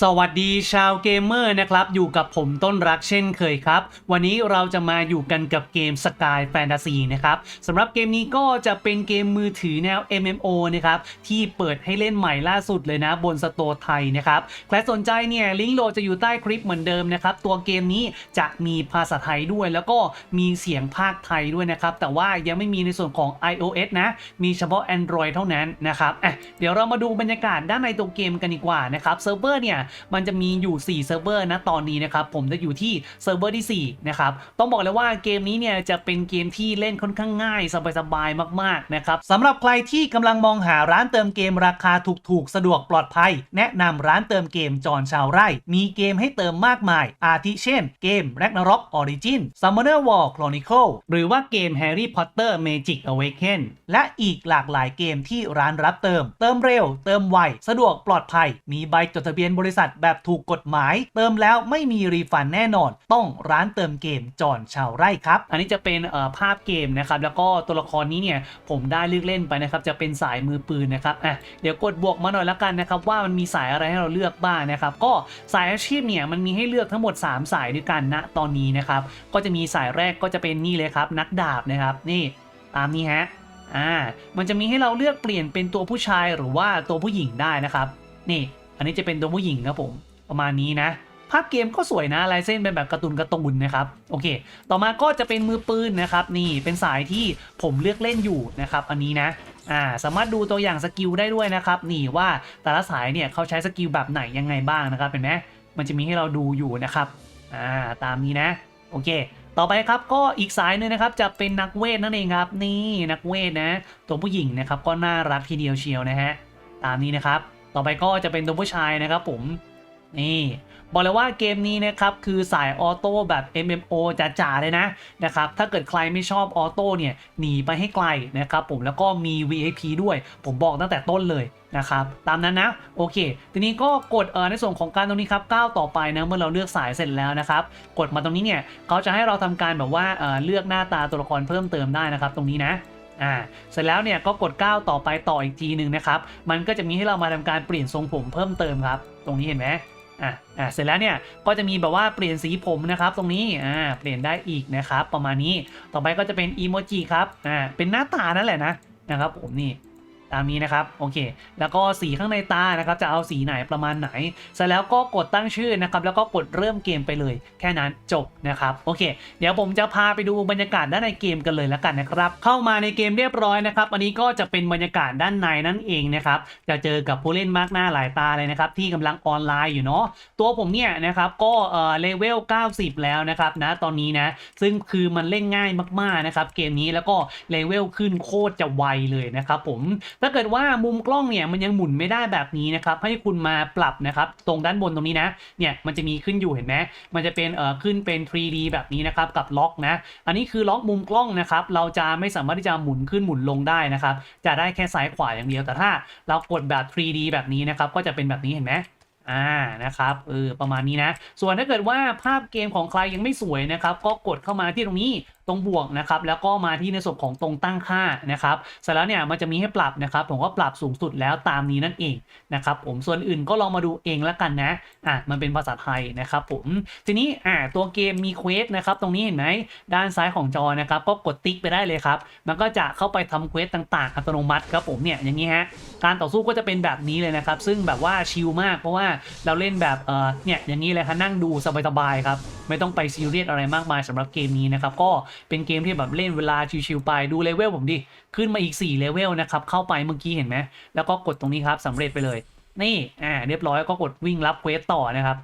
สวัสดีชาวเกมเมอร์นะครับ อยู่กับผมต้นรักเช่นเคยครับ วันนี้เราจะมาอยู่กันกับเกม Sky Fantasy นะครับสำหรับเกมนี้ก็จะเป็นเกมมือถือแนว MMO นะครับที่เปิดให้เล่นใหม่ล่าสุดเลยนะบนสตร์ไทยนะครับใครสนใจเนี่ยลิงก์โหลดจะอยู่ใต้คลิปเหมือนเดิมนะครับตัวเกมนี้จะมีภาษาไทยด้วย แล้วก็มีเสียงภาคไทยด้วยนะครับแต่ว่ายังไม่มีในส่วนของ iOS นะมีเฉพาะ Android เท่านั้นนะครับเดี๋ยวเรามาดูบรรยากาศด้านในตัวเกมกันดีกว่านะครับเซิร์ฟเวอร์เนี่ยมันจะมีอยู่ 4 เซิร์ฟเวอร์นะตอนนี้นะครับ ผมจะอยู่ที่เซิร์ฟเวอร์ที่ 4 นะครับ ต้องบอกเลยว่าเกมนี้เนี่ยจะเป็นเกมที่เล่นค่อนข้างง่าย สบายๆ มากๆ นะครับสำหรับใครที่กำลังมองหาร้านเติมเกมราคาถูกๆ สะดวกปลอดภัย แนะนำร้านเติมเกมจอนชาวไร่ มีเกมให้เติมมากมาย อาทิเช่น เกม Ragnarok Origin Summoner War Chronicle หรือว่าเกม Harry Potter Magic Awaken และอีกหลากหลายเกมที่ร้านรับเติม เติมเร็ว เติมไว สะดวกปลอดภัย มีใบจดทะเบียนบริษัทแบบถูกกฎหมาย เติมแล้วไม่มีรีฟันแน่นอน ต้องร้านเติมเกมจอนชาวไร่ครับ อันนี้จะเป็นเอ่อภาพเกมนะครับ แล้วก็ตัวละครนี้เนี่ยผมได้เลือกเล่นไปนะครับ จะเป็นสายมือปืนนะครับอะเดี๋ยวกดบวกมาหน่อยละกันนะครับ ว่ามันมีสายอะไรให้เราเลือกบ้างนะครับ ก็สายอาชีพเนี่ยมันมีให้เลือกทั้งหมด 3 สายด้วยกันณตอนนี้นะครับ ก็จะมีสายแรกก็จะเป็นนี่เลยครับ นักดาบนะครับ นี่ตามนี้ฮะอ่ามันจะมีให้เราเลือกเปลี่ยนเป็นตัวผู้ชายหรือว่าตัวผู้หญิงได้นะครับ นี่ อันนี้จะเป็นตัวผู้หญิงครับผม ประมาณนี้นะ ภาพเกมก็สวยนะลายเส้นเป็นแบบการ์ตูนการ์ตูนนะครับ โอเค ต่อมาก็จะเป็นมือปืนนะครับ นี่เป็นสายที่ผมเลือกเล่นอยู่นะครับ อันนี้นะอ่าสามารถดูตัวอย่างสกิลได้ด้วยนะครับ นี่ว่าแต่ละสายเนี่ยเขาใช้สกิลแบบไหนยังไงบ้างนะครับเห็นไหมมันจะมีให้เราดูอยู่นะครับอ่าตามนี้นะ โอเคต่อไปครับก็อีกสายหนึงนะครับจะเป็นนักเวทนั่นเองครับ นี่นักเวทนะ ตัวผู้หญิงนะครับก็น่ารักทีเดียวเชียวนะฮะตามนี้นะครับ ต่อไปก็จะเป็นตัวผู้ชายนะครับผมนี่บอกเลยว่าเกมนี้นะครับคือสายออโต้แบบ MMO จ๋าๆเลยนะนะครับถ้าเกิดใครไม่ชอบออโต้เนี่ยหนีไปให้ไกลนะครับผมแล้วก็มี VIP ด้วย ผมบอกตั้งแต่ต้นเลยนะครับตามนั้นนะโอเค ทีนี้ก็กดเออในส่วนของการตรงนี้ครับก้าวต่อไปนะเมื่อเราเลือกสายเสร็จแล้วนะครับกดมาตรงนี้เนี่ยเขาจะให้เราทำการแบบว่าเออเลือกหน้าตาตัวละครเพิ่มเติมได้นะครับตรงนี้นะ อ่าเสร็จแล้วเนี่ยก็กดก้าวต่อไปต่ออีกทีหนึ่งนะครับ มันก็จะมีให้เรามาทำการเปลี่ยนทรงผมเพิ่มเติมครับ ตรงนี้เห็นไหมอะอะเสร็จแล้วเนี่ยก็จะมีแบบว่าเปลี่ยนสีผมนะครับ ตรงนี้อ่าเปลี่ยนได้อีกนะครับ ประมาณนี้ต่อไปก็จะเป็นอีโมจิครับอ่าเป็นหน้าตานั่นแหละนะนะครับผมนี่ ตามนี้นะครับโอเค แล้วก็สีข้างในตานะครับจะเอาสีไหนประมาณไหนเสร็จแล้วก็กดตั้งชื่อนะครับแล้วก็กดเริ่มเกมไปเลย แค่นั้นจบนะครับโอเค เดี๋ยวผมจะพาไปดูบรรยากาศด้านในเกมกันเลยแล้วกันนะครับ เข้ามาในเกมเรียบร้อยนะครับอันนี้ก็จะเป็นบรรยากาศด้านในนั่นเองนะครับจะเจอกับผู้เล่นมากหน้าหลายตาเลยนะครับที่กำลังออนไลน์อยู่เนาะตัวผมเนี่ยนะครับก็เอ่อเลเวล 90 แล้วนะครับนะตอนนี้นะซึ่งคือมันเล่นง่ายมากๆนะครับเกมนี้แล้วก็เลเวลขึ้นโคตรจะไวเลยนะครับผมถ้าเกิดว่ามุมกล้องเนี่ยมันยังหมุนไม่ได้แบบนี้นะครับให้คุณมาปรับนะครับตรงด้านบนตรงนี้นะเนี่ยมันจะมีขึ้นอยู่เห็นไหมมันจะเป็นเอ่อขึ้นเป็น 3D แบบนี้นะครับกับล็อกนะอันนี้คือล็อกมุมกล้องนะครับเราจะไม่สามารถที่จะหมุนขึ้นหมุนลงได้นะครับจะได้แค่ซ้ายขวาอย่างเดียวแต่ถ้า เรากดแบบ 3D แบบนี้นะครับก็จะเป็นแบบนี้เห็นไหมอ่านะครับเออประมาณนี้นะ ส่วนถ้าเกิดว่าภาพเกมของใครยังไม่สวยนะครับ ก็กดเข้ามาที่ตรงนี้ ตรงบวกนะครับแล้วก็มาที่ในส่วนของตรงตั้งค่านะครับเสร็จแล้วเนี่ยมันจะมีให้ปรับนะครับ ผมก็ปรับสูงสุดแล้วตามนี้นั่นเองนะครับผมส่วนอื่นก็ลองมาดูเองแล้วกันนะอะมันเป็นภาษาไทยนะครับผมทีนี้อ่าตัวเกมมีเควสนะครับตรงนี้เห็นไหมด้านซ้ายของจอนะครับก็กดติ๊กไปได้เลยครับมันก็จะเข้าไปทำเควสต่าง ๆ อัตโนมัติครับผมเนี่ยอย่างนี้ฮะการต่อสู้ก็จะเป็นแบบนี้เลยนะครับ ซึ่งแบบว่าชิลมากเพราะว่าเราเล่นแบบเออเนี่ยอย่างนี้เลยครับนั่งดูสบายๆครับไม่ต้องไปซีเรียสอะไรมากมายสำหรับเกมนี้นะครับก็เป็นเกมที่แบบเล่นเวลาชิลๆไปดูเลเวลผมดิ ขึ้นมาอีก4เลเวลนะครับเข้าไปเมื่อกี้เห็นไหมแล้วก็กดตรงนี้ครับสำเร็จไปเลย นี่อ่าเรียบร้อยก็กดวิ่งรับเควสต่อนะครับ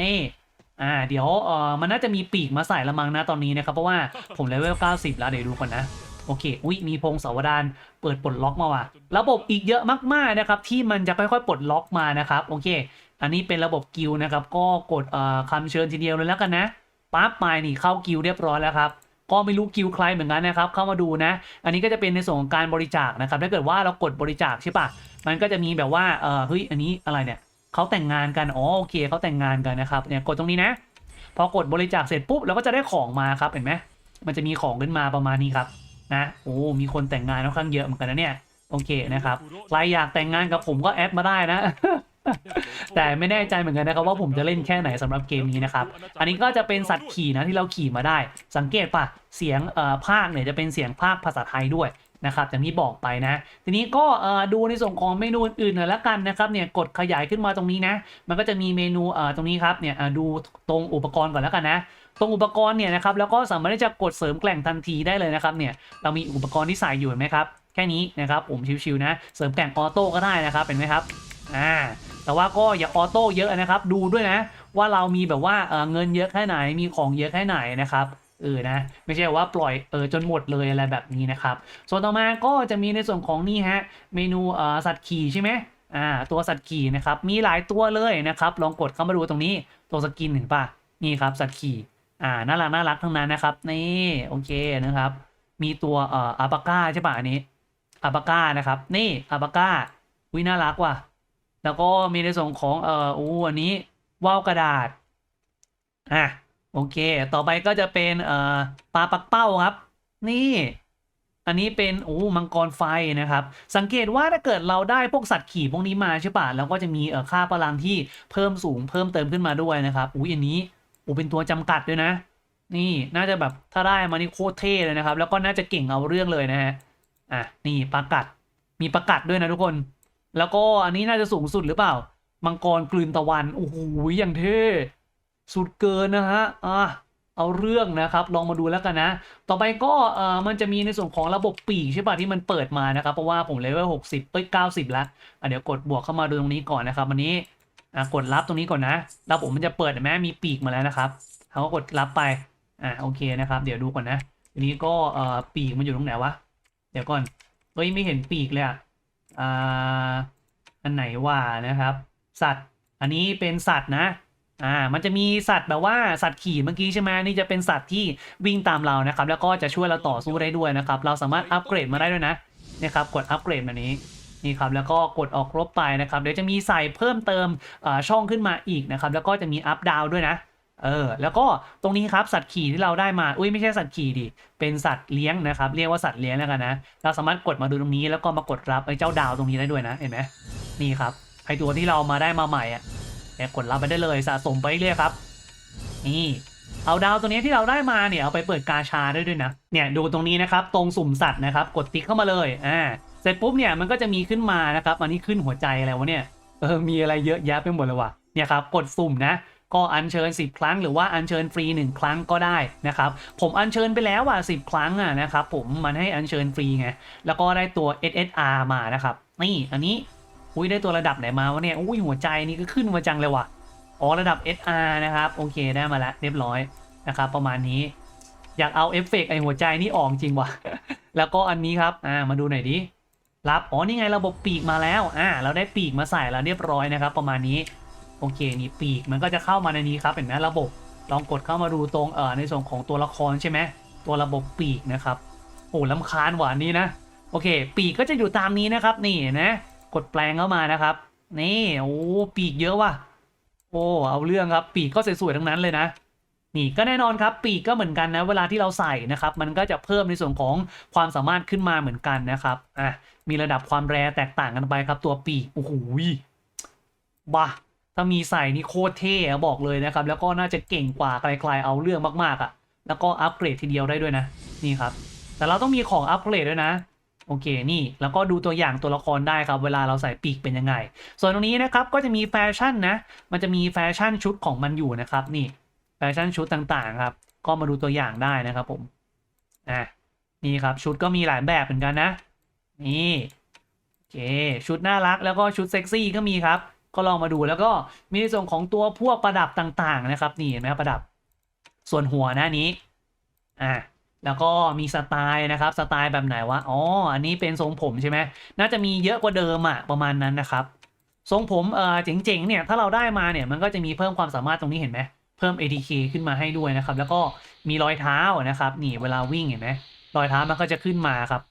นี่อ่าเดี๋ยวเอ่อมันน่าจะมีปีกมาใส่ละมังนะตอนนี้นะครับเพราะว่าผมเลเวล90 แล้วเดี๋ยวดูก่อนนะโอเค อุ้ย มีพงศาวดารเปิดปลดล็อกมาว่ะ ระบบอีกเยอะมากๆนะครับ ที่มันจะค่อยๆ ปลดล็อกมานะครับ โอเค อันนี้เป็นระบบกิลนะครับ ก็กดคำเชิญทีเดียวเลยแล้วกันนะปั๊บไปนี่เข้ากิลเรียบร้อยแล้วครับก็ไม่รู้กิลใครเหมือนกันนะครับ เข้ามาดูนะ อันนี้ก็จะเป็นในส่วนของการบริจาคนะครับถ้าเกิดว่าเรากดบริจาคใช่ปะมันก็จะมีแบบว่าเออเฮ้ยอันนี้อะไรเนี่ยเขาแต่งงานกันอ๋อโอเคเขาแต่งงานกันนะครับเนี่ยกดตรงนี้นะ พอกดบริจาคเสร็จปุ๊บเราก็จะได้ของมาครับเห็นไหมมันจะมีของขึ้นมาประมาณนี้ครับนะโอ้มีคนแต่งงานค่อนข้างเยอะเหมือนกันนะเนี่ยโอเคนะครับใครอยากแต่งงานกับผมก็แอดมาได้นะ แต่ไม่แน่ใจเหมือนกันนะครับว่าผมจะเล่นแค่ไหนสำหรับเกมนี้นะครับ อันนี้ก็จะเป็นสัตว์ขี่นะที่เราขี่มาได้ สังเกตปะเสียงเอ่อภาคเนี่ยจะเป็นเสียงภาคภาษาไทยด้วยนะครับอย่างที่บอกไปนะ ทีนี้ก็ดูในส่วนของเมนูอื่นๆหน่อยละกันนะครับเนี่ยกดขยายขึ้นมาตรงนี้นะ มันก็จะมีเมนูตรงนี้ครับเนี่ยดูตรงอุปกรณ์ก่อนแล้วกันนะตรงอุปกรณ์เนี่ยนะครับแล้วก็สามารถที่จะกดเสริมแกล่งทันทีได้เลยนะครับเนี่ยเรามีอุปกรณ์ที่ใส่อยู่เห็นไหมครับแค่นี้นะครับผมชิวๆนะเสริมแกล่งออโต้ก็ได้นะครับเห็นไหมครับอ่า แต่ว่าก็อย่าออโต้เยอะนะครับ ดูด้วยนะ ว่าเรามีแบบว่าเออเงินเยอะแค่ไหนมีของเยอะแค่ไหนนะครับเออนะไม่ใช่ว่าปล่อยเออจนหมดเลยอะไรแบบนี้นะครับ ส่วนต่อมาก็จะมีในส่วนของนี่ฮะเมนูเอ่อสัตว์ขี่ใช่ไหมอ่าตัวสัตว์ขี่นะครับมีหลายตัวเลยนะครับ ลองกดเข้ามาดูตรงนี้ตัวสกินเห็นปะนี่ครับสัตว์ขี่อ่าน่ารักน่ารักทั้งนั้นนะครับนี่โอเคนะครับ มีตัวเอ่ออาปาก้าใช่ปะอันนี้อาปาก้านะครับนี่อาปาก้าวิน่ารักว่ะ แล้วก็มีในส่วนของเอ่ออู้อันนี้ว่าวกระดาษอะโอเค ต่อไปก็จะเป็นเอ่อปลาปักเป้าครับ นี่อันนี้เป็นโอ้มังกรไฟนะครับ สังเกตว่าถ้าเกิดเราได้พวกสัตว์ขี่พวกนี้มาใช่ป่ะแล้วก็จะมีเอ่อค่าพลังที่เพิ่มสูงเพิ่มเติมขึ้นมาด้วยนะครับอุ้ยอันนี้โอ้เป็นตัวจำกัดด้วยนะ นี่น่าจะแบบถ้าได้มานี่โคตรเท่เลยนะครับ แล้วก็น่าจะเก่งเอาเรื่องเลยนะฮะอะนี่ประกัดมีประกัดด้วยนะทุกคน แล้วก็อันนี้น่าจะสูงสุดหรือเปล่า มังกรกลืนตะวัน โอ้โหอย่างเท่สุดเกินนะฮะอะเอาเรื่องนะครับ ลองมาดูแล้วกันนะ ต่อไปก็เอ่อมันจะมีในส่วนของระบบปีกใช่ป่ะที่มันเปิดมานะครับ เพราะว่าผมเลเวลหกสิบเอ้ยเก้าสิบแล้วอะเดี๋ยวกดบวกเข้ามาดูตรงนี้ก่อนนะครับวันนี้อะกดรับตรงนี้ก่อนนะ แล้วผมมันจะเปิดเห็นไหมมีปีกมาแล้วนะครับเขาก็กดรับไปอะโอเคนะครับ เดี๋ยวดูก่อนนะทีนี้ก็เอ่อปีกมันอยู่ตรงไหนวะเดี๋ยวก่อนเฮ้ยไม่เห็นปีกเลยอะ อ่าอันไหนว่านะครับ สัตว์อันนี้เป็นสัตว์นะอ่ามันจะมีสัตว์แบบว่าสัตว์ขี่เมื่อกี้ใช่ไหมนี่จะเป็นสัตว์ที่วิ่งตามเรานะครับ แล้วก็จะช่วยเราต่อสู้ได้ด้วยนะครับ เราสามารถอัปเกรดมาได้ด้วยนะนะครับกดอัปเกรดแบบนี้นี่ครับแล้วก็กดออกรบไปนะครับเดี๋ยวจะมีใส่เพิ่มเติมอ่าช่องขึ้นมาอีกนะครับ แล้วก็จะมีอัพดาวด้วยนะ เออแล้วก็ตรงนี้ครับสัตว์ขี่ที่เราได้มาอุ้ยไม่ใช่สัตว์ขี่ดิเป็นสัตว์เลี้ยงนะครับเรียกว่าสัตว์เลี้ยงแล้วกันนะเราสามารถกดมาดูตรงนี้แล้วก็มากดรับไอ้เจ้าดาวตรงนี้ได้ด้วยนะเห็นไหมนี่ครับไอตัวที่เรามาได้มาใหม่อะเนี่ยกดรับไปได้เลยสะสมไปเรื่อยครับ นี่เอาดาวตัวนี้ที่เราได้มาเนี่ยเอาไปเปิดกาชาได้ด้วยนะเนี่ยดูตรงนี้นะครับตรงสุ่มสัตว์นะครับกดติ๊กเข้ามาเลยอ่าเสร็จปุ๊บเนี่ยมันก็จะมีขึ้นมานะครับอันนี้ขึ้นหัวใจอะไรวะเนี่ยเออมีอะไรเยอะแยะไปหมดเลยว่ะเนี่ยครับกดสุ่มนะ ก็อัญเชิญ 10 ครั้งหรือว่าอัญเชิญฟรี 1 ครั้งก็ได้นะครับผมอัญเชิญไปแล้วอะ10 ครั้งอะนะครับผมมันให้อัญเชิญฟรีไงแล้วก็ได้ตัว SSR มานะครับนี่อันนี้อุ้ยได้ตัวระดับไหนมาวะเนี่ยอุ้ยหัวใจนี่ก็ขึ้นมาจังเลยว่ะอ๋อระดับ SR นะครับโอเคได้มาแล้วเรียบร้อยนะครับประมาณนี้ อยากเอาเอฟเฟกต์ไอหัวใจนี่ออกจริงว่ะแล้วก็อันนี้ครับอ่ามาดูหน่อยดิรับอ๋อนี่ไงระบบปีกมาแล้วอ่าเราได้ปีกมาใส่แล้วเรียบร้อยนะครับ ประมาณนี้ โอเคนี่ปีกมันก็จะเข้ามาในนี้ครับเห็นไหมระบบลองกดเข้ามาดูตรงเอ่อในส่วนของตัวละครใช่ไหมตัวระบบปีกนะครับโอ้ลำคาญหวานนี้นะโอเค ปีกก็จะอยู่ตามนี้นะครับ นี่นะกดแปลงเข้ามานะครับ นี่โอ้ปีกเยอะว่ะโอ้เอาเรื่องครับ ปีกก็สวยๆทั้งนั้นเลยนะนี่ก็แน่นอนครับ ปีกก็เหมือนกันนะ เวลาที่เราใส่นะครับ มันก็จะเพิ่มในส่วนของความสามารถขึ้นมาเหมือนกันนะครับอะมีระดับความแรแตกต่างกันไปครับ ตัวปีกโอ้โหบ้า ถ้ามีใส่นี่โคตรเท่บอกเลยนะครับ แล้วก็น่าจะเก่งกว่าไกลๆเอาเรื่องมากๆอะ่ะ แล้วก็อัปเกรดทีเดียวได้ด้วยนะ นี่ครับ แต่เราต้องมีของอัปเกรดด้วยนะโอเค นี่ แล้วก็ดูตัวอย่างตัวละครได้ครับ เวลาเราใส่ปีกเป็นยังไง ส่วนตรงนี้นะครับ ก็จะมีแฟชั่นนะ มันจะมีแฟชั่นชุดของมันอยู่นะครับ นี่ แฟชั่นชุดต่างๆ ครับ ก็มาดูตัวอย่างได้นะครับผม อะ นี่ครับ ชุดก็มีหลายแบบเหมือนกันนะ นี่ โอเค ชุดน่ารักแล้วก็ชุดเซ็กซี่ก็มีครับ ก็ลองมาดูแล้วก็มีในส่วนของตัวพวกประดับต่างๆนะครับ นี่เห็นไหมครับประดับส่วนหัวหน้านี้อ่าแล้วก็มีสไตล์นะครับสไตล์แบบไหนวะอ๋ออันนี้เป็นทรงผมใช่ไหมน่าจะมีเยอะกว่าเดิมอะประมาณนั้นนะครับ ทรงผมเออเจ๋งๆเนี่ยถ้าเราได้มาเนี่ยมันก็จะมีเพิ่มความสามารถตรงนี้เห็นไหมเพิ่ม ATK ขึ้นมาให้ด้วยนะครับ แล้วก็มีรอยเท้านะครับ นี่เวลาวิ่งเห็นไหมรอยเท้ามันก็จะขึ้นมาครับ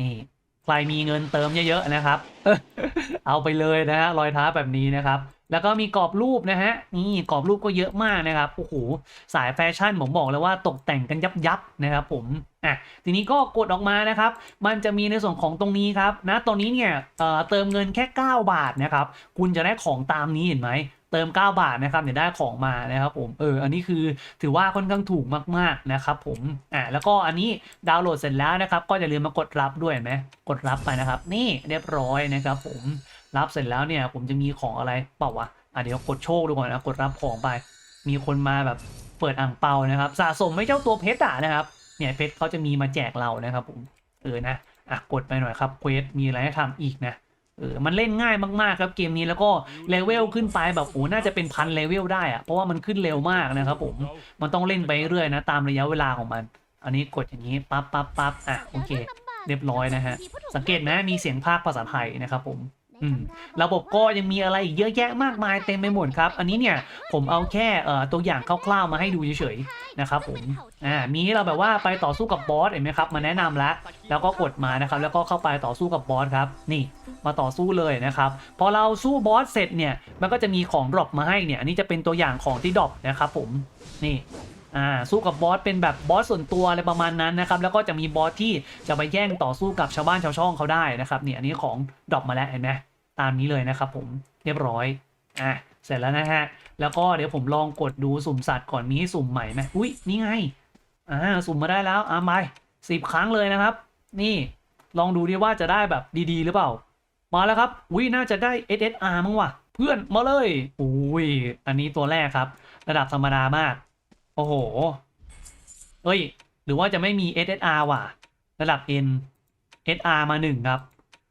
นี่ใครมีเงินเติมเยอะๆนะครับ เอาไปเลยนะฮะรอยเท้าแบบนี้นะครับ แล้วก็มีกรอบรูปนะฮะนี่กรอบรูปก็เยอะมากนะครับโอ้โหสายแฟชั่นผมบอกเลยว่าตกแต่งกันยับยับนะครับผมอะทีนี้ก็กดออกมานะครับ มันจะมีในส่วนของตรงนี้ครับนะตรงนี้เนี่ยเอ่อเติมเงินแค่ 9 บาทนะครับคุณจะได้ของตามนี้เห็นไหมเติม 9 บาทนะครับเดี๋ยได้ของมานะครับผมเอออันนี้คือถือว่าค่อนข้างถูกมากๆนะครับผมอะแล้วก็อันนี้ดาวน์โหลดเสร็จแล้วนะครับ ก็อย่าลืมมากดรับด้วยไหมกดรับไปนะครับ นี่เรียบร้อยนะครับผม รับเสร็จแล้วเนี่ย ผมจะมีของอะไรเปล่าวะอะเดี๋ยวกดโชคดูก่อนนะกดรับของไป มีคนมาแบบเปิดอ่างเปานะครับ สะสมไม่เจ้าตัวเพชรอะนะครับ เนี่ยเพชรเขาจะมีมาแจกเรานะครับผมเออนะอะกดไปหน่อยครับเควสมีอะไรให้ทำอีกนะเออมันเล่นง่ายมากๆครับเกมนี้แล้วก็เลเวลขึ้นไปแบบโอ้น่าจะเป็นพันเลเวลได้อะเพราะว่ามันขึ้นเร็วมากนะครับผมมันต้องเล่นไปเรื่อยนะ ตามระยะเวลาของมัน อันนี้กดอย่างนี้ปั๊บปั๊บปั๊บอะโอเค เรียบร้อยนะฮะสังเกตไหมมีเสียงภาคภาษาไทยนะครับผม ระบบก็ยังมีอะไรอีกเยอะแยะมากมายเต็มไปหมดครับ อันนี้เนี่ยผมเอาแค่ตัวอย่างคร่าวๆมาให้ดูเฉยๆนะครับผมอ่ามีให้เราแบบว่าไปต่อสู้กับบอสเห็นไหมครับมาแนะนำแล้วแล้วก็กดมานะครับแล้วก็เข้าไปต่อสู้กับบอสครับนี่มาต่อสู้เลยนะครับพอเราสู้บอสเสร็จเนี่ยมันก็จะมีของดรอปมาให้เนี่ยอันนี้จะเป็นตัวอย่างของที่ดรอปนะครับผมนี่อ่าสู้กับบอสเป็นแบบบอสส่วนตัวอะไรประมาณนั้นนะครับแล้วก็จะมีบอสที่จะไปแย่งต่อสู้กับชาวบ้านชาวช่องเขาได้นะครับเนี่ยอันนี้ของดรอปมาแล้วเห็นไหม ตามนี้เลยนะครับผมเรียบร้อยอะเสร็จแล้วนะฮะ แล้วก็เดี๋ยวผมลองกดดูสุ่มสัตว์ก่อนมีให้สุ่มใหม่ไหมอุ้ยนี่ไงอ่าสุ่มมาได้แล้วอ่าไปสิบครั้งเลยนะครับ นี่ลองดูดิว่าจะได้แบบดีๆ หรือเปล่า มาแล้วครับอุ้ยน่าจะได้ SSR มั้งวะเพื่อนมาเลยอุ้ยอันนี้ตัวแรกครับ ระดับธรรมดามาก โอ้โหเอ้ย หรือว่าจะไม่มี SSR ว่ะ ระดับ N SR มาหนึ่งครับ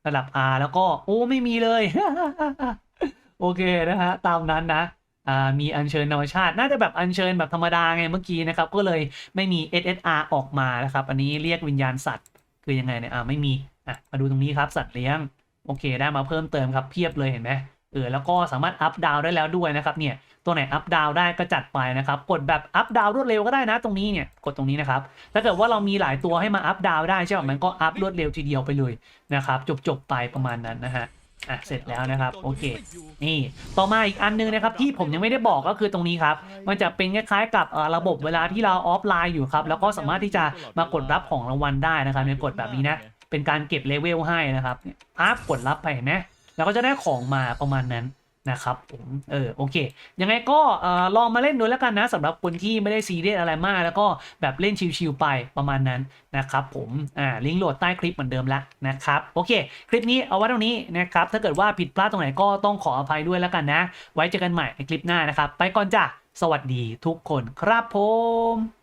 ระดับ R แล้วก็โอ้ไม่มีเลย โอเคนะฮะตามนั้นนะมีอัญเชิญธรรมชาติน่าจะแบบอัญเชิญแบบธรรมดาไงเมื่อกี้นะครับ ก็เลยไม่มี SSR ออกมานะครับ อันนี้เรียกวิญญาณสัตว์ คือยังไงเนี่ยอ่าไม่มีอะมาดูตรงนี้ครับสัตว์เลี้ยง โอเคได้มาเพิ่มเติมครับเพียบเลยเห็นไหมเออแล้วก็สามารถอัพดาวได้แล้วด้วยนะครับเนี่ย ตัวไหนอัพดาวได้ก็จัดไปนะครับ กดแบบอัพดาวรวดเร็วก็ได้นะตรงนี้เนี่ยกดตรงนี้นะครับถ้าเกิดว่าเรามีหลายตัวให้มาอัพดาวได้ใช่ไหมมันก็อัพรวดเร็วทีเดียวไปเลยนะครับจบจบๆไปประมาณนั้นนะฮะอะเสร็จแล้วนะครับโอเคนี่ต่อมาอีกอันนึงนะครับที่ผมยังไม่ได้บอกก็คือตรงนี้ครับมันจะเป็นคล้ายๆกับระบบเวลาที่เราออฟไลน์อยู่ครับแล้วก็สามารถที่จะมากดรับของรางวัลได้นะครับเนี่ยกดแบบนี้นะเป็นการเก็บเลเวลให้นะครับเนี่ยอัพกดรับไปเห็นไหมแล้วก็จะได้ของมาประมาณนั้น นะครับผมเออโอเค ยังไงก็ออลองมาเล่นดูแล้วกันนะสำหรับคนที่ไม่ได้ซีเรียสอะไรมาก แล้วก็แบบเล่นชิลๆไปประมาณนั้นนะครับผมอ่าลิงก์โหลดใต้คลิปเหมือนเดิมละนะครับโอเค คลิปนี้เอาไว้ตรงนี้นะครับถ้าเกิดว่าผิดพลาดตรงไหนก็ต้องขออภัยด้วยแล้วกันนะ ไว้เจอกันใหม่ในคลิปหน้านะครับ ไปก่อนจ้ะสวัสดีทุกคนครับผม